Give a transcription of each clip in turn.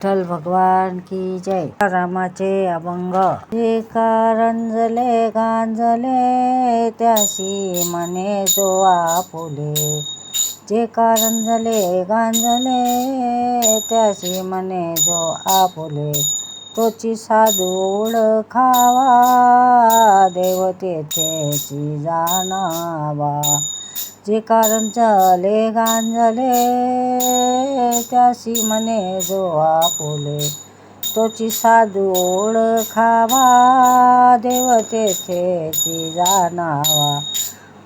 विठ्ठल भगवान की जय। रामाचे अभंग। जे कारंजले गांजले त्याशी मने जो आपुले जे कारंजले गांजले त्याशी मने जो आपुले तोची साधू ओळखावा देवतेची जाणावा। कारण झाले गान झाले त्याशी म्हणे जो आपुले तोची साधू ओळखावा देवतेची जाणावा.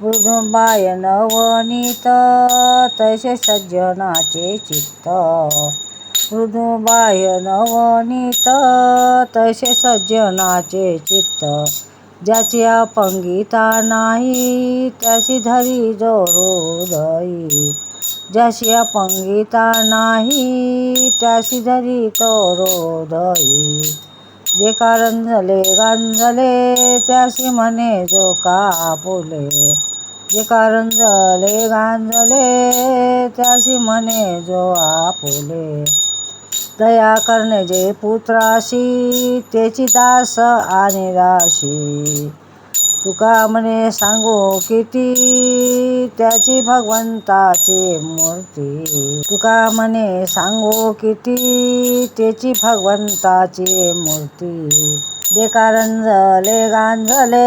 मृदुंबाय नवनीत तसे सज्जनाचे चित्त. मृदुंबाय नवनीत तसे सज्जनाचे चित्त. ज्याची अपंगिता नाही त्याची धरी जो हृदयी ज्याची अपंगिता नाही त्याची धरी तो हृदयी जे कारंजले गांजले त्याशी म्हणे जो कापुले जे कारंजले गांजले त्याशी म्हणे जो आपुले. दया करणे जे पुत्राशी त्याची दास आणि दाशी तुका म्हणे सांगू किती? त्याची भगवंताची मूर्ती. तुका म्हणे सांगू किती? त्याची भगवंताची मूर्ती. जे कारंजले गांजले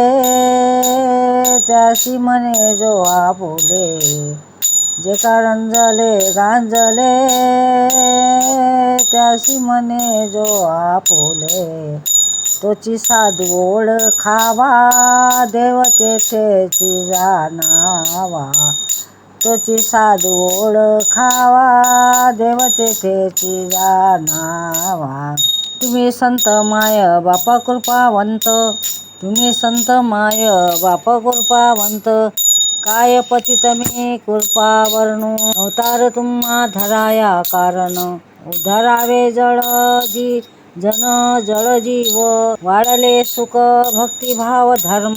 त्याशी म्हणे जो आपुले जे कारंजले गांजले त्याशी मने जो आपुले. तोची साधू देव तेथेची जाणावा. तोची साधू देव तेथेची जाणावा. तुम्ही संत माय बापा कृपावंत तुम्ही संत माय बापा कृपावंत काय पतित मी कृपावर्णू अवतार तुम्हा धराया कारण। उधरावे जळ जी जन जळ जीव। वाढले सुख भक्तिभाव धर्म।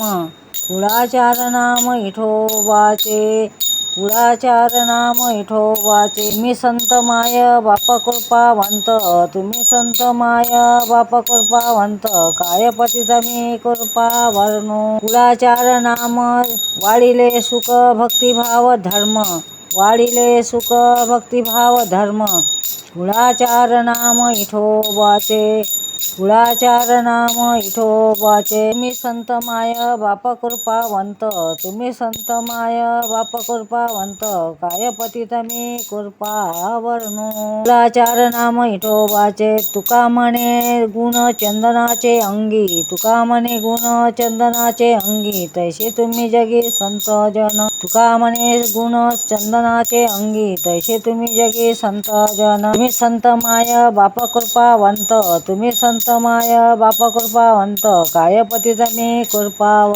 कुळाचार नाम इठोबाचे। कुळाचार नाम इठोबाचे मी संत माय बाप कृपावंत तुम्ही संत माय बाप कृपावंत काय पतित मी कृपा वर्णू कुळाचार नाम वाढिले सुख भक्तिभाव धर्म वाढिले सुख भक्तिभाव धर्म. कुळाचार नाम इठोबाचे कुळाचार नाम इठोबाचे तुम्ही संत माय बाप कृपावंत तुम्ही संत माय बाप कृपावंत काय पतित मी कृपावरणू कुळाचार नाम इठोबाचे तुका म्हणे गुण चंदनाचे अंगी. तुका म्हणे गुण चंदनाचे अंगी. तैसे तुम्ही जगी संत जन. तुका म्हणे गुण चंदनाचे अंगी. तैसे तुम्ही जगी संत जन. तुम्ही संत माय बाप कृपावंत तुम्ही संत माय बापा कृपावंत काय पतित मी कृपा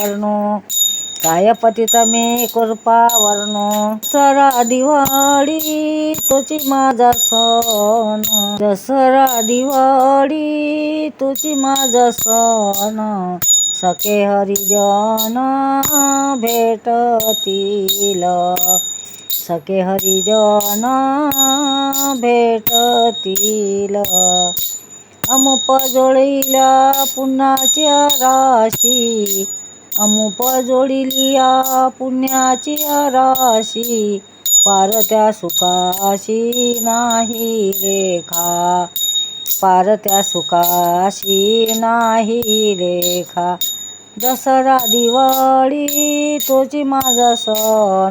काय पतित मी कृपा वर्णू दसरा दिवाळी तुझी माझा सण. दसरा दिवाळी तुझी माझा सण. सखे हरिजन भेटतील. सखे हरिजन भेटतील. अमुप जोडिला पुण्याच्या राशी. अमुप जोडिलिया पुण्याची राशी. पारत्या सुखाशी नाही रेखा. पारत्या सुखाशी नाही रेखा. दसरा दिवाळी तोची माझा सण.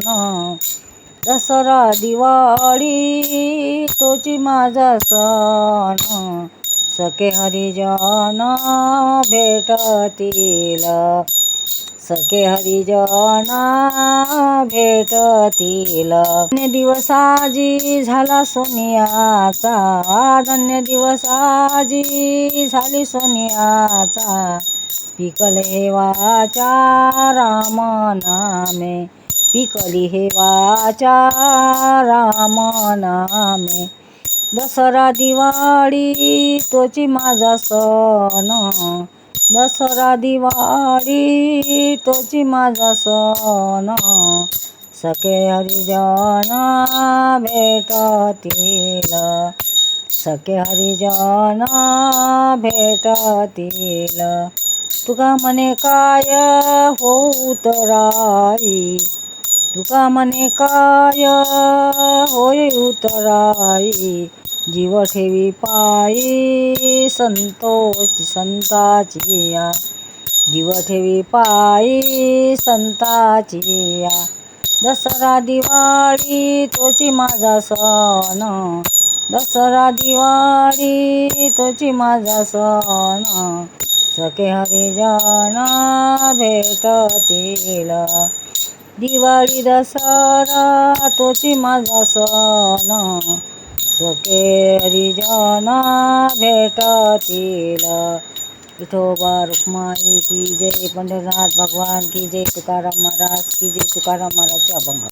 दसरा दिवाळी तोची माझा सण. सखे हरिजन भेटतील. सखे हरिजन भेटतील. धन्य दिवसाजी झाला सोनियाचा. धन्य दिवसाजी झाली सोनियाचा. पिकले वाचा राम नामे. पिकली हे वाचा राम नामे. दसरा दिवाळी तोची माझा सण. दसरा दिवाळी तोची माझा सण. सखे हरिजन भेटतील. सखे हरिजन भेटतील. तुका म्हणे काय होऊ तराई तुका म्हणे काय होय उतराई जीव ठेवी पायी संतोषी संताची या जीव ठेवी पायी संताची या. दसरा दिवाळी तोची माझा सण. दसरा दिवाळी तोची माझा सण. सखे हरिजन भेटतील. दिवाळी दसरा तोची माझा सण. सकेरी जना भेटतील विठोबा रुक्माई की जय पंढरनाथ भगवान की जय तुकाराम महाराज की जय तुकाराम महाराजचे अभंग.